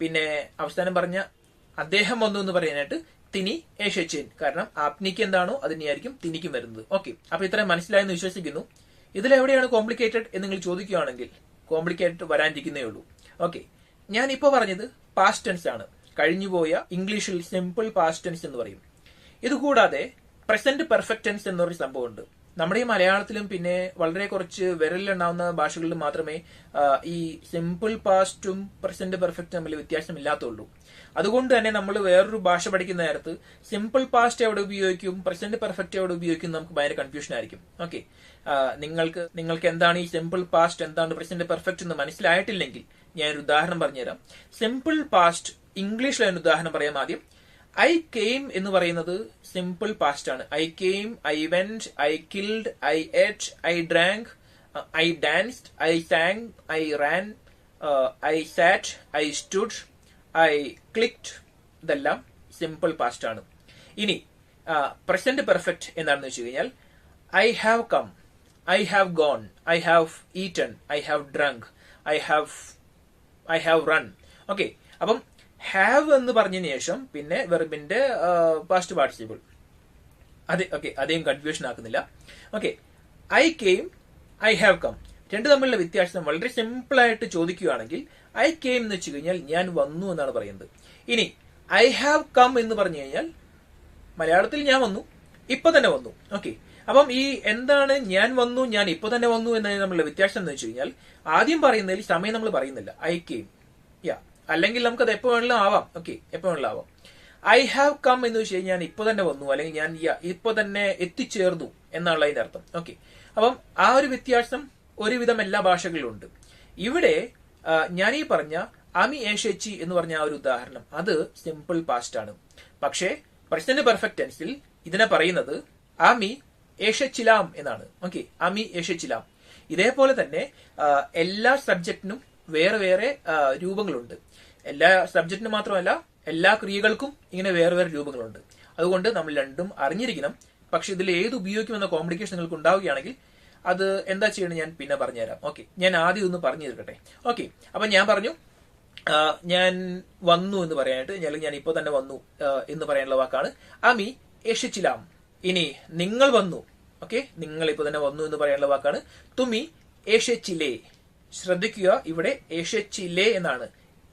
പിന്നെ അവസാനം പറഞ്ഞ അദ്ദേഹം വന്നു എന്ന് പറയാനായിട്ട് തിനി ഏഷ്യൻ കാരണം ആപ്നിക്ക് എന്താണോ അത് തന്നെയായിരിക്കും തിനിക്കും വരുന്നത്. ഓക്കെ അപ്പൊ ഇത്രയും മനസ്സിലായെന്ന് വിശ്വസിക്കുന്നു. ഇതിലെവിടെയാണ് കോംപ്ലിക്കേറ്റഡ് എന്ന് നിങ്ങൾ ചോദിക്കുകയാണെങ്കിൽ കോംപ്ലിക്കേറ്റഡ് വരാനിരിക്കുന്നേ ഉള്ളൂ. ഓക്കെ ഞാൻ ഇപ്പോൾ പറഞ്ഞത് പാസ്റ്റ് ടെൻസ് ആണ്. കഴിഞ്ഞുപോയ ഇംഗ്ലീഷിൽ സിമ്പിൾ പാസ്റ്റ് ടെൻസ് എന്ന് പറയും. ഇതുകൂടാതെ പ്രസന്റ് പെർഫെക്റ്റ് ടെൻസ് എന്നൊരു സംഭവമുണ്ട്. നമ്മുടെ ഈ മലയാളത്തിലും പിന്നെ വളരെ കുറച്ച് വിരലിലുണ്ടാവുന്ന ഭാഷകളിലും മാത്രമേ ഈ സിമ്പിൾ പാസ്റ്റും പ്രസന്റ് പെർഫെക്റ്റും തമ്മിൽ വ്യത്യാസമില്ലാത്തുള്ളൂ അതുകൊണ്ട് തന്നെ നമ്മൾ വേറൊരു ഭാഷ പഠിക്കുന്ന നേരത്ത് സിമ്പിൾ പാസ്റ്റ് എവിടെ ഉപയോഗിക്കും പ്രസന്റ് പെർഫെക്റ്റ് എവിടെ ഉപയോഗിക്കും നമുക്ക് ഭയങ്കര കൺഫ്യൂഷൻ ആയിരിക്കും. ഓക്കെ നിങ്ങൾക്ക് നിങ്ങൾക്ക് എന്താണ് ഈ സിമ്പിൾ പാസ്റ്റ് എന്താണ് പ്രസന്റ് പെർഫെക്റ്റ് എന്ന് മനസ്സിലായിട്ടില്ലെങ്കിൽ ഞാൻ ഒരു ഉദാഹരണം പറഞ്ഞുതരാം. സിമ്പിൾ പാസ്റ്റ് ഇംഗ്ലീഷിൽ ഒരു ഉദാഹരണം പറയാം ആദ്യം. ഐ കെയിം എന്ന് പറയുന്നത് സിമ്പിൾ പാസ്റ്റ് ആണ്. I came I went I killed I ate I drank I danced I sang I ran I sat I stood I clicked ഇതെല്ലാം സിമ്പിൾ പാസ്റ്റ് ആണ്. ഇനി പ്രസന്റ് പെർഫെക്റ്റ് എന്താണെന്ന് വെച്ച് കഴിഞ്ഞാൽ I have come I have gone I have eaten I have drunk I have I have run okay അപ്പം ഹാവ് എന്ന് പറഞ്ഞതിന് ശേഷം പിന്നെ വെർബിന്റെ പാസ്റ്റ് പാർട്ടിസിപ്പിൾ അതെ ഓക്കെ അധികം confusion ആക്കുന്നില്ല. Okay I came I have come രണ്ട് തമ്മിലുള്ള വ്യത്യാസം വളരെ സിമ്പിൾ ആയിട്ട് ചോദിക്കുകയാണെങ്കിൽ ഐ കെയിം എന്ന് വെച്ച് കഴിഞ്ഞാൽ ഞാൻ വന്നു എന്നാണ് പറയുന്നത്. ഇനി ഐ ഹാവ് കം എന്ന് പറഞ്ഞു കഴിഞ്ഞാൽ മലയാളത്തിൽ ഞാൻ വന്നു ഇപ്പൊ തന്നെ വന്നു. ഓക്കെ അപ്പം ഈ എന്താണ് ഞാൻ വന്നു ഞാൻ ഇപ്പൊ തന്നെ വന്നു എന്നതിന് തമ്മിലുള്ള വ്യത്യാസം എന്ന് വെച്ച് കഴിഞ്ഞാൽ ആദ്യം പറയുന്നതിൽ സമയം നമ്മൾ പറയുന്നില്ല. ഐ കെയിം യാ അല്ലെങ്കിൽ നമുക്കത് എപ്പോ വേണമെങ്കിലും ആവാം. ഓക്കെ എപ്പോ വേണമെങ്കിലും ആവാം. ഐ ഹാവ് കം എന്ന് വെച്ച് കഴിഞ്ഞാൽ ഞാൻ ഇപ്പൊ തന്നെ വന്നു അല്ലെങ്കിൽ ഞാൻ ഇപ്പൊ തന്നെ എത്തിച്ചേർന്നു എന്നാണ് അതിന്റെ അർത്ഥം. ഓക്കെ അപ്പം ആ ഒരു വ്യത്യാസം ഒരുവിധം എല്ലാ ഭാഷകളിലും ഉണ്ട് ഇവിടെ ഞാൻ ഈ പറഞ്ഞ അമി ഏഷേച്ചി എന്ന് പറഞ്ഞ ആ ഒരു ഉദാഹരണം അത് സിമ്പിൾ പാസ്റ്റ് ആണ്. പക്ഷേ പ്രസന്റ് പെർഫെക്റ്റ് ടെൻസിൽ ഇതിനെ പറയുന്നത് അമി ഏഷച്ചിലാം എന്നാണ്. ഓക്കെ അമി ഏഷച്ചിലാം. ഇതേപോലെ തന്നെ എല്ലാ സബ്ജക്റ്റിനും വേറെ വേറെ രൂപങ്ങളുണ്ട്. എല്ലാ സബ്ജക്റ്റിന് മാത്രമല്ല എല്ലാ ക്രിയകൾക്കും ഇങ്ങനെ വേറെ വേറെ രൂപങ്ങളുണ്ട്. അതുകൊണ്ട് നമ്മൾ രണ്ടും അറിഞ്ഞിരിക്കണം. പക്ഷെ ഇതിൽ ഏത് ഉപയോഗിക്കുമെന്ന കോംപ്ലിക്കേഷൻ നിങ്ങൾക്ക് ഉണ്ടാവുകയാണെങ്കിൽ അത് എന്താ ചെയ്യണം ഞാൻ പിന്നെ പറഞ്ഞുതരാം. ഓക്കെ ഞാൻ ആദ്യം ഒന്ന് പറഞ്ഞു തീർക്കട്ടെ. ഓക്കെ അപ്പൊ ഞാൻ പറഞ്ഞു ഞാൻ വന്നു എന്ന് പറയാനായിട്ട് അല്ലെങ്കിൽ ഞാൻ ഇപ്പോൾ തന്നെ വന്നു എന്ന് പറയാനുള്ള വാക്കാണ്. അമി യഷിച്ചിലാം ഇനി നിങ്ങൾ വന്നു. ഓക്കെ നിങ്ങൾ ഇപ്പോൾ തന്നെ വന്നു എന്ന് പറയാനുള്ള വാക്കാണ്. തുമി ഏഷ്യച്ചിലേ ശ്രദ്ധിക്കുക ഇവിടെ ഏഷ്യച്ചിലേ എന്നാണ്.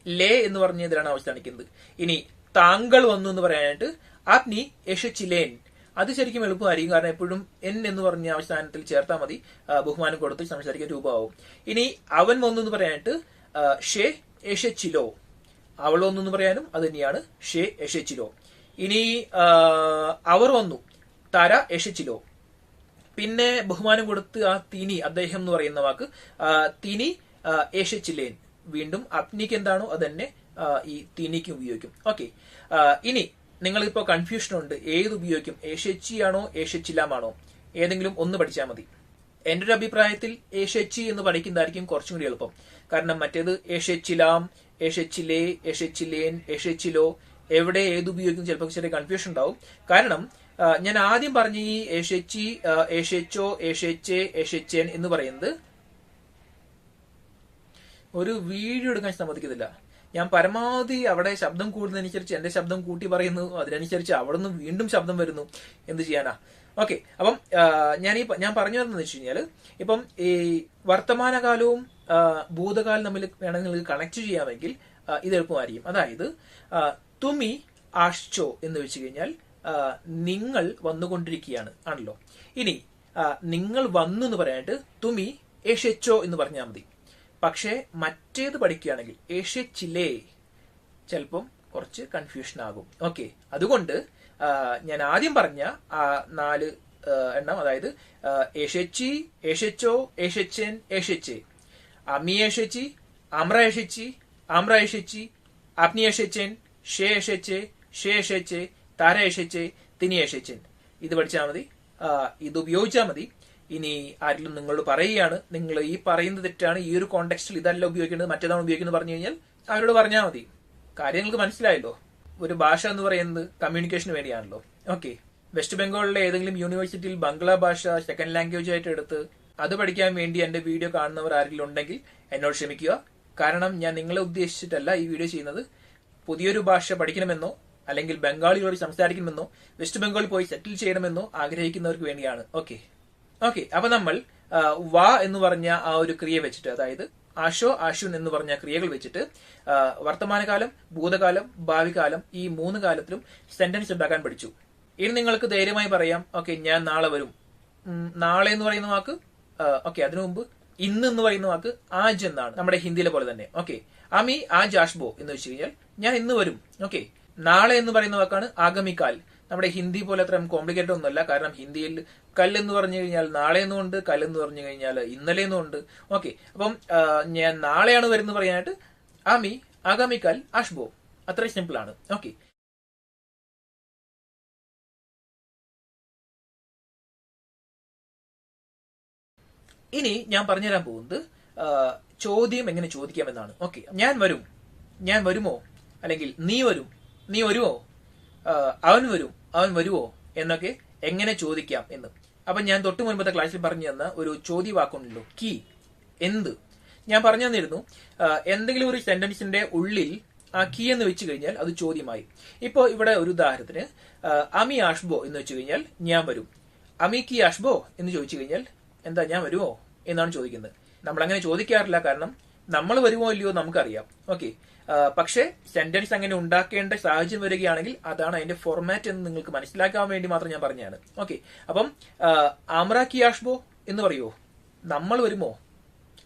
ലേ എന്ന് പറഞ്ഞതിലാണ് അവസാനിക്കുന്നത് ഇനി താങ്കൾ വന്നു എന്ന് പറയാനായിട്ട് ആപ്നി ഏഷ്യച്ചിലേൻ അത് ശരിക്കും എളുപ്പമായിരിക്കും. കാരണം എപ്പോഴും എൻ എന്ന് പറഞ്ഞ അവസാനത്തിൽ ചേർത്താൽ മതി. ബഹുമാനം കൊടുത്ത് സംസാരിക്കാൻ രൂപമാവും. ഇനി അവൻ വന്നു എന്ന് പറയാനായിട്ട് ഷേ യശച്ചിലോ. അവൾ വന്നു എന്ന് പറയാനും അത് തന്നെയാണ്. ഷേ യശച്ചിലോ. ഇനി അവർ വന്നു. തര യശച്ചിലോ. പിന്നെ ബഹുമാനം കൊടുത്ത് ആ തിനി അദ്ദേഹം എന്ന് പറയുന്ന വാക്ക് തിനി ആ, ഏഷ്യച്ചിലേൻ വീണ്ടും അഗ്നിക്ക് എന്താണോ അത് തന്നെ ഈ തിനിക്ക് ഉപയോഗിക്കും ഓക്കെ ഇനി നിങ്ങളിപ്പോ കൺഫ്യൂഷൻ ഉണ്ട് ഏത് ഉപയോഗിക്കും ഏഷ്യച്ചി ആണോ ഏഷ്യച്ചിലാമാണോ ഏതെങ്കിലും ഒന്ന് പഠിച്ചാൽ മതി എന്റെ ഒരു അഭിപ്രായത്തിൽ ഏഷ്യച്ചി എന്ന് പഠിക്കുന്നതായിരിക്കും കുറച്ചും കൂടി എളുപ്പം കാരണം മറ്റേത് ഏഷ്യച്ചിലാം ഏഷ്യച്ചിലേ ഏഷ്യച്ചിലേൻ ഏഷ്യച്ചിലോ എവിടെ ഏത് ഉപയോഗിക്കും ചിലപ്പോൾ ചെറിയ കൺഫ്യൂഷൻ ഉണ്ടാവും കാരണം ഞാൻ ആദ്യം പറഞ്ഞ ഈ ഏഷ്യച്ചി ഏഷ്യച്ചോ ഏഷ്യച്ചേ ഏഷ്യച്ചേൻ എന്ന് പറയുന്നത് ഒരു വീഡിയോ എടുക്കാൻ സമ്മതിക്കത്തില്ല ഞാൻ പരമാവധി അവിടെ ശബ്ദം കൂടുന്നതനുസരിച്ച് എന്റെ ശബ്ദം കൂട്ടി പറയുന്നു. അതിനനുസരിച്ച് അവിടെ നിന്ന് വീണ്ടും ശബ്ദം വരുന്നു. എന്ത് ചെയ്യാനാ? ഓക്കെ അപ്പം ഞാൻ ഈ ഞാൻ പറഞ്ഞു വരുന്നത് വെച്ച് കഴിഞ്ഞാൽ ഇപ്പം ഈ വർത്തമാനകാലവും ഭൂതകാലം തമ്മിൽ വേണമെങ്കിൽ നിങ്ങൾക്ക് കണക്ട് ചെയ്യാമെങ്കിൽ ഇത് എളുപ്പമായിരിക്കും. അതായത് തുമി ആഷ്ചോ എന്ന് വെച്ച് കഴിഞ്ഞാൽ നിങ്ങൾ വന്നുകൊണ്ടിരിക്കുകയാണ്. ആണല്ലോ? ഇനി നിങ്ങൾ വന്നു എന്ന് പറയാനായിട്ട് തുമി എഷെച്ചോ എന്ന് പറഞ്ഞാൽ മതി. പക്ഷേ മറ്റേത് പഠിക്കുകയാണെങ്കിൽ ഏഷ്യ ചിലേ. ചിലപ്പം കുറച്ച് കൺഫ്യൂഷൻ ആകും. ഓക്കെ അതുകൊണ്ട് ഞാൻ ആദ്യം പറഞ്ഞ ആ നാല് എണ്ണം അതായത് ഏഷ്യച്ചി ഏഷ്യച്ചോ ഏഷ്യച്ചൻ ഏഷ്യച്ചെ അമ്മി ഏഷ്യച്ചി അമ്ര ഏഷ്യച്ചി അമ്ര ഏഷ്യച്ചി അഗ്നി ഏഷ്യച്ചൻ ഷേ ഏഷ്യച്ചെ ഷേ ഏഷ്യച്ചെ താര ഏഷ്യച്ചെ തിനി ഏഷ്യച്ചൻ ഇത് പഠിച്ചാൽ മതി. ഇത് ഉപയോഗിച്ചാൽ മതി. ഇനി ആരെങ്കിലും നിങ്ങളോട് പറയുകയാണ്. നിങ്ങൾ ഈ പറയുന്നത് തെറ്റാണ്. ഈ ഒരു കോണ്ടെക്സ്റ്റിൽ ഇതല്ല ഉപയോഗിക്കുന്നത് മറ്റേതാണ് ഉപയോഗിക്കുന്നത് പറഞ്ഞു കഴിഞ്ഞാൽ അവരോട് പറഞ്ഞാൽ മതി. കാര്യങ്ങൾക്ക് മനസ്സിലായല്ലോ. ഒരു ഭാഷ എന്ന് പറയുന്നത് കമ്മ്യൂണിക്കേഷന് വേണ്ടിയാണല്ലോ. ഓക്കെ വെസ്റ്റ് ബംഗാളിലെ ഏതെങ്കിലും യൂണിവേഴ്സിറ്റിയിൽ ബംഗ്ലാ ഭാഷ സെക്കൻഡ് ലാംഗ്വേജ് ആയിട്ട് എടുത്ത് അത് പഠിക്കാൻ വേണ്ടി എന്റെ വീഡിയോ കാണുന്നവർ ആരെങ്കിലും ഉണ്ടെങ്കിൽ എന്നോട് ക്ഷമിക്കുക. കാരണം ഞാൻ നിങ്ങളെ ഉദ്ദേശിച്ചിട്ടല്ല ഈ വീഡിയോ ചെയ്യുന്നത്. പുതിയൊരു ഭാഷ പഠിക്കണമെന്നോ അല്ലെങ്കിൽ ബംഗാളികളോട് സംസാരിക്കണമെന്നോ വെസ്റ്റ് ബംഗാളിൽ പോയി സെറ്റിൽ ചെയ്യണമെന്നോ ആഗ്രഹിക്കുന്നവർക്ക് വേണ്ടിയാണ്. ഓക്കെ ഓക്കെ അപ്പൊ നമ്മൾ വാ എന്ന് പറഞ്ഞ ആ ഒരു ക്രിയ വെച്ചിട്ട് അതായത് ആഷോ ആശുൻ എന്ന് പറഞ്ഞ ക്രിയകൾ വെച്ചിട്ട് വർത്തമാനകാലം ഭൂതകാലം ഭാവികാലം ഈ മൂന്ന് കാലത്തിലും സെന്റൻസ് ഉണ്ടാക്കാൻ പഠിച്ചു. ഇനി നിങ്ങൾക്ക് ധൈര്യമായി പറയാം ഓക്കെ ഞാൻ നാളെ വരും. നാളെ എന്ന് പറയുന്ന വാക്ക് ഓക്കെ അതിനു മുമ്പ് ഇന്ന് എന്ന് പറയുന്ന വാക്ക് ആജ് എന്നാണ്. നമ്മുടെ ഹിന്ദിയിലെ പോലെ തന്നെ ഓക്കെ അമി ആജ് ആഷ്ബോ എന്ന് വെച്ച് കഴിഞ്ഞാൽ ഞാൻ ഇന്ന് വരും ഓക്കെ നാളെ എന്ന് പറയുന്ന വാക്കാണ് ആഗമിക്കാൽ നമ്മുടെ ഹിന്ദി പോലെ അത്ര കോംപ്ലിക്കേറ്റഡ് ഒന്നുമല്ല. കാരണം ഹിന്ദിയിൽ കല്ലെന്ന് പറഞ്ഞു കഴിഞ്ഞാൽ നാളെ എന്നുണ്ട് കൽ എന്ന് പറഞ്ഞു കഴിഞ്ഞാൽ ഇന്നലെ എന്നുണ്ട് ഓക്കെ അപ്പം ഞാൻ നാളെയാണ് വരുന്നത് പറയാനായിട്ട് ആമി കൽ അഷ്ബോ അത്ര സിമ്പിൾ ആണ്. ഓക്കെ ഇനി ഞാൻ പറഞ്ഞുതരാൻ പോകുന്നത് ചോദ്യം എങ്ങനെ ചോദിക്കാമെന്നാണ്. ഓക്കെ ഞാൻ വരും. ഞാൻ വരുമോ? അല്ലെങ്കിൽ നീ വരും. നീ വരുമോ അവൻ വരും അവൻ വരുമോ എന്നൊക്കെ എങ്ങനെ ചോദിക്കാം എന്ന്. അപ്പൊ ഞാൻ തൊട്ടു മുൻപത്തെ ക്ലാസ്സിൽ പറഞ്ഞു തന്ന ഒരു ചോദ്യവാക്കുണ്ടല്ലോ കീ എന്ത്? ഞാൻ പറഞ്ഞു തന്നിരുന്നു എന്തെങ്കിലും ഒരു സെന്റൻസിന്റെ ഉള്ളിൽ ആ കീ എന്ന് വെച്ച് കഴിഞ്ഞാൽ അത് ചോദ്യമായി. ഇപ്പോ ഇവിടെ ഒരു ഉദാഹരണത്തിന് അമി ആഷ്ബോ എന്ന് വെച്ച് കഴിഞ്ഞാൽ ഞാൻ വരും. അമി കി ആഷ്ബോ എന്ന് ചോദിച്ചു കഴിഞ്ഞാൽ എന്താ ഞാൻ വരുമോ എന്നാണ് ചോദിക്കുന്നത്. നമ്മൾ അങ്ങനെ ചോദിക്കാറില്ല കാരണം നമ്മൾ വരുമോ ഇല്ലയോ നമുക്കറിയാം. ഓക്കെ. പക്ഷേ സെന്റൻസ് അങ്ങനെ ഉണ്ടാക്കേണ്ട സാഹചര്യം വരികയാണെങ്കിൽ അതാണ് അതിന്റെ ഫോർമാറ്റ് എന്ന് നിങ്ങൾക്ക് മനസ്സിലാക്കാൻ വേണ്ടി മാത്രം ഞാൻ പറഞ്ഞതാണ്. ഓക്കെ അപ്പം ആമ്ര കിയാഷ്ബോ എന്ന് പറയുമോ നമ്മൾ വരുമോ?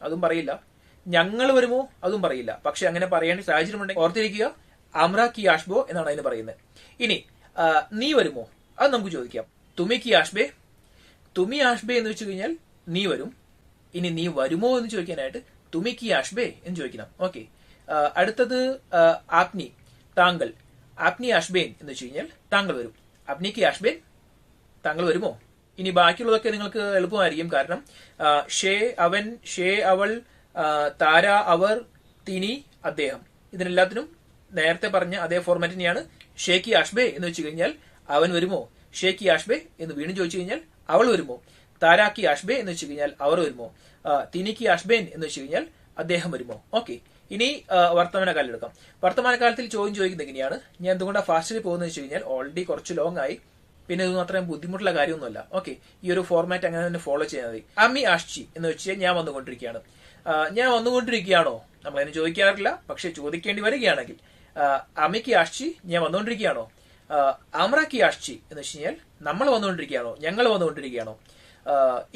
അതും പറയില്ല. ഞങ്ങൾ വരുമോ? അതും പറയില്ല. പക്ഷെ അങ്ങനെ പറയേണ്ട സാഹചര്യം ഉണ്ടെങ്കിൽ ഓർത്തിരിക്കുക ആമ്ര കിയാഷ്ബോ എന്നാണ് അതിന് പറയുന്നത്. ഇനി നീ വരുമോ? അത് നമുക്ക് ചോദിക്കാം. തുമി കി ആഷ്ബേ? തുമി ആഷ്ബേ എന്ന് വെച്ച് കഴിഞ്ഞാൽ നീ വരും. ഇനി നീ വരുമോ എന്ന് ചോദിക്കാനായിട്ട് തുമി കി ആഷ്ബേ എന്ന് ചോദിക്കണം. ഓക്കെ അടുത്തത് ആപ്നി താങ്കൾ. ആപ്നി അഷ്ബേൻ എന്ന് വെച്ച് കഴിഞ്ഞാൽ താങ്കൾ വരും. അപ്നിക്ക് അഷ്ബേൻ താങ്കൾ വരുമോ? ഇനി ബാക്കിയുള്ളതൊക്കെ നിങ്ങൾക്ക് എളുപ്പമായിരിക്കും. കാരണം ഷേ അവൻ ഷേ അവൾ താര അവർ തിനി അദ്ദേഹം. ഇതിനെല്ലാത്തിനും നേരത്തെ പറഞ്ഞ അതേ ഫോർമാറ്റിനെയാണ് ഷേക്കി അഷ്ബേ എന്ന് വെച്ച് കഴിഞ്ഞാൽ അവൻ വരുമോ? ഷേക്കി അഷ്ബേ എന്ന് വീണ്ടും ചോദിച്ചു കഴിഞ്ഞാൽ അവൾ വരുമോ? താരാക്കി അഷ്ബേ എന്ന് വെച്ച് കഴിഞ്ഞാൽ അവർ വരുമോ? തിനിക്ക് അഷ്ബേൻ എന്ന് വെച്ച് കഴിഞ്ഞാൽ അദ്ദേഹം വരുമോ? ഓക്കെ. ഇനി വർത്തമാന വർത്തമാനകാലം എടുക്കാം വർത്തമാനകാലത്തിൽ ചോദ്യം ചോദിക്കുന്നത് എങ്ങനെയാണ്? ഞാൻ എന്തുകൊണ്ടാണ് ഫാസ്റ്റിൽ പോകുന്നത് വെച്ച് കഴിഞ്ഞാൽ ഓൾറെഡി കുറച്ച് ലോങ് ആയി. പിന്നെ ഇതൊന്നും അത്രയും ബുദ്ധിമുട്ടുള്ള കാര്യമൊന്നുമല്ല. ഓക്കെ ഈ ഒരു ഫോർമാറ്റ് അങ്ങനെ തന്നെ ഫോളോ ചെയ്യാൻ മതി. അമ്മി ആഷ്ചി എന്ന് വെച്ച് ഞാൻ വന്നുകൊണ്ടിരിക്കുകയാണ്. ഞാൻ വന്നുകൊണ്ടിരിക്കുകയാണോ? നമ്മൾ അതിന് ചോദിക്കാറില്ല. പക്ഷെ ചോദിക്കേണ്ടി വരികയാണെങ്കിൽ അമ്മയ്ക്ക് ആഷ്ചി ഞാൻ വന്നുകൊണ്ടിരിക്കുകയാണോ? അമ്രക്ക് ആഷ്ചി എന്ന് വെച്ച് കഴിഞ്ഞാൽ നമ്മൾ വന്നുകൊണ്ടിരിക്കുകയാണോ? ഞങ്ങൾ വന്നുകൊണ്ടിരിക്കുകയാണോ?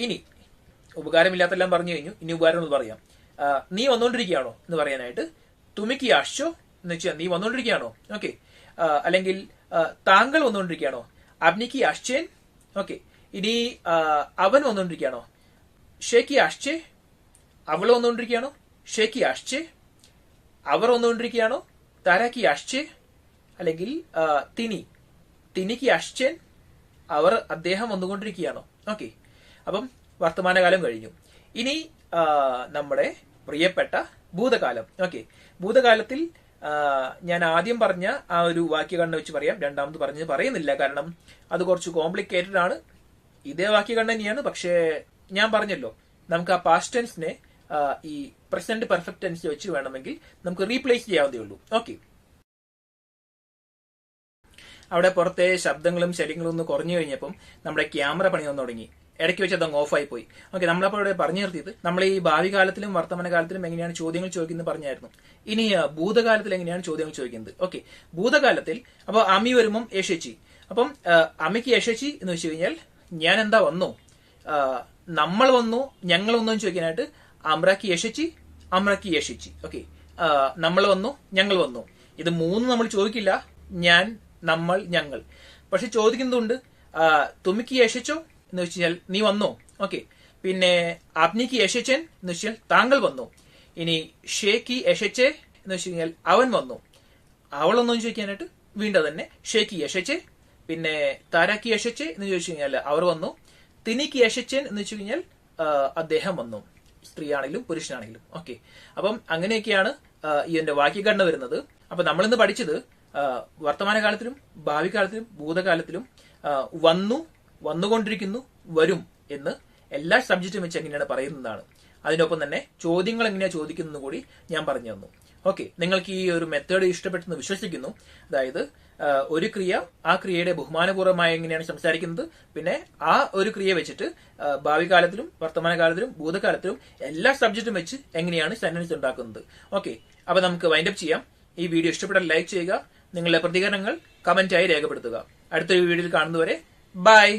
ഇനി ഉപകാരമില്ലാത്തെല്ലാം പറഞ്ഞു കഴിഞ്ഞു. ഇനി ഉപകാരം പറയാം. നീ വന്നുകൊണ്ടിരിക്കുകയാണോ എന്ന് പറയാനായിട്ട് തുമിക്ക് ആഷ്ചോ എന്ന് വെച്ചാൽ നീ വന്നുകൊണ്ടിരിക്കുകയാണോ ഓക്കെ അല്ലെങ്കിൽ താങ്കൾ വന്നുകൊണ്ടിരിക്കുകയാണോ അബ്നിക്ക് ആശ്ചേൻ ഓക്കെ ഇനി അവൻ വന്നുകൊണ്ടിരിക്കുകയാണോ ഷേക്കി ആശ്ചേ അവൾ വന്നുകൊണ്ടിരിക്കുകയാണോ ഷേക്കി ആശ്ചേ അവർ വന്നുകൊണ്ടിരിക്കുകയാണോ താരാക്കി ആശ്ചേ അല്ലെങ്കിൽ തിനി? തിനിക്ക് ആശ്ചേൻ അവർ അദ്ദേഹം വന്നുകൊണ്ടിരിക്കുകയാണോ? ഓക്കെ അപ്പം വർത്തമാനകാലം കഴിഞ്ഞു. ഇനി നമ്മുടെ പ്രിയപ്പെട്ട ഭൂതകാലം. ഓക്കെ ഭൂതകാലത്തിൽ ഞാൻ ആദ്യം പറഞ്ഞ ആ ഒരു വാക്യഘടന വെച്ച് പറയാം. രണ്ടാമത് പറഞ്ഞ് പറയുന്നില്ല. കാരണം അത് കുറച്ച് കോംപ്ലിക്കേറ്റഡ് ആണ്. ഇതേ വാക്യഘടന തന്നെയാണ്. പക്ഷേ ഞാൻ പറഞ്ഞല്ലോ. നമുക്ക് ആ പാസ്റ്റ് ടെൻസിനെ ഈ പ്രസന്റ് പെർഫെക്റ്റ് ടെൻസ് വെച്ച് വേണമെങ്കിൽ നമുക്ക് റീപ്ലേസ് ചെയ്യാവുന്നതേ ഉള്ളൂ. ഓക്കെ അവിടെ പുറത്തെ ശബ്ദങ്ങളും ശല്യങ്ങളും ഒന്ന് കുറഞ്ഞു കഴിഞ്ഞപ്പം നമ്മുടെ ക്യാമറ പണി വന്നു തുടങ്ങി. ഇടയ്ക്ക് വെച്ച് അതങ്ങ് ഓഫായി പോയി. ഓക്കെ നമ്മളപ്പോൾ ഇവിടെ പറഞ്ഞു നിർത്തിയത് നമ്മൾ ഈ ഭാവി കാലത്തിലും വർത്തമാന കാലത്തിലും എങ്ങനെയാണ് ചോദ്യങ്ങൾ ചോദിക്കുന്നത് പറഞ്ഞായിരുന്നു. ഇനി ഭൂതകാലത്തിൽ എങ്ങനെയാണ് ചോദ്യങ്ങൾ ചോദിക്കുന്നത്? ഓക്കെ ഭൂതകാലത്തിൽ അപ്പോൾ അമി വരുമ്പം യശച്ചി അപ്പം അമിക്ക് യശച്ചി എന്ന് വെച്ച് കഴിഞ്ഞാൽ ഞാൻ എന്താ വന്നു നമ്മൾ വന്നു ഞങ്ങൾ വന്നു എന്ന് ചോദിക്കാനായിട്ട് അമ്രാക്കി യശച്ചി അമ്രാക്കി യശച്ചി ഓക്കെ നമ്മൾ വന്നു ഞങ്ങൾ വന്നു. ഇത് മൂന്ന് നമ്മൾ ചോദിക്കില്ല ഞാൻ നമ്മൾ ഞങ്ങൾ. പക്ഷെ ചോദിക്കുന്നതുകൊണ്ട് തുമിക്ക് യേശച്ചോ എന്ന് വെച്ച് കഴിഞ്ഞാൽ നീ വന്നു. ഓക്കെ. പിന്നെ അപ്നിക്ക് യശച്ചൻ എന്ന് വെച്ചാൽ താങ്കൾ വന്നു. ഇനി ഷേക്കി യശച്ചേ എന്ന് വെച്ച് കഴിഞ്ഞാൽ അവൻ വന്നു. അവളൊന്നും ചോദിക്കാനായിട്ട് വീണ്ടും തന്നെ ഷേക്കി യശച്ചേ പിന്നെ താരാക്കി യശച്ചേ എന്ന് ചോദിച്ചു കഴിഞ്ഞാൽ അവർ വന്നു. തിനിക്ക് യശച്ചൻ എന്ന് വെച്ച് കഴിഞ്ഞാൽ അദ്ദേഹം വന്നു. സ്ത്രീ ആണെങ്കിലും പുരുഷനാണെങ്കിലും. ഓക്കെ. അപ്പം അങ്ങനെയൊക്കെയാണ് എന്റെ വാക്യഘടന വരുന്നത്. അപ്പൊ നമ്മളിന്ന് പഠിച്ചത് വർത്തമാനകാലത്തിലും ഭാവി കാലത്തിലും ഭൂതകാലത്തിലും വന്നു വന്നുകൊണ്ടിരിക്കുന്നു വരും എന്ന് എല്ലാ സബ്ജക്റ്റും വെച്ച് എങ്ങനെയാണ് പറയുന്നതാണ്. അതിനൊപ്പം തന്നെ ചോദ്യങ്ങൾ എങ്ങനെയാണ് ചോദിക്കുന്നത് കൂടി ഞാൻ പറഞ്ഞു തന്നു. ഓക്കെ നിങ്ങൾക്ക് ഈ ഒരു മെത്തേഡ് ഇഷ്ടപ്പെട്ടെന്ന് വിശ്വസിക്കുന്നു. അതായത് ഒരു ക്രിയ ആ ക്രിയയുടെ ബഹുമാനപൂർവമായി എങ്ങനെയാണ് സംസാരിക്കുന്നത് പിന്നെ ആ ഒരു ക്രിയ വെച്ചിട്ട് ഭാവി കാലത്തിലും വർത്തമാനകാലത്തിലും ഭൂതകാലത്തിലും എല്ലാ സബ്ജക്റ്റും വെച്ച് എങ്ങനെയാണ് സെന്റൻസ് ഉണ്ടാക്കുന്നത്. ഓക്കെ അപ്പൊ നമുക്ക് വൈൻഡപ്പ് ചെയ്യാം. ഈ വീഡിയോ ഇഷ്ടപ്പെട്ടാൽ ലൈക്ക് ചെയ്യുക. നിങ്ങളുടെ പ്രതികരണങ്ങൾ കമന്റായി രേഖപ്പെടുത്തുക. അടുത്തൊരു വീഡിയോയിൽ കാണുന്നതുവരെ ബൈ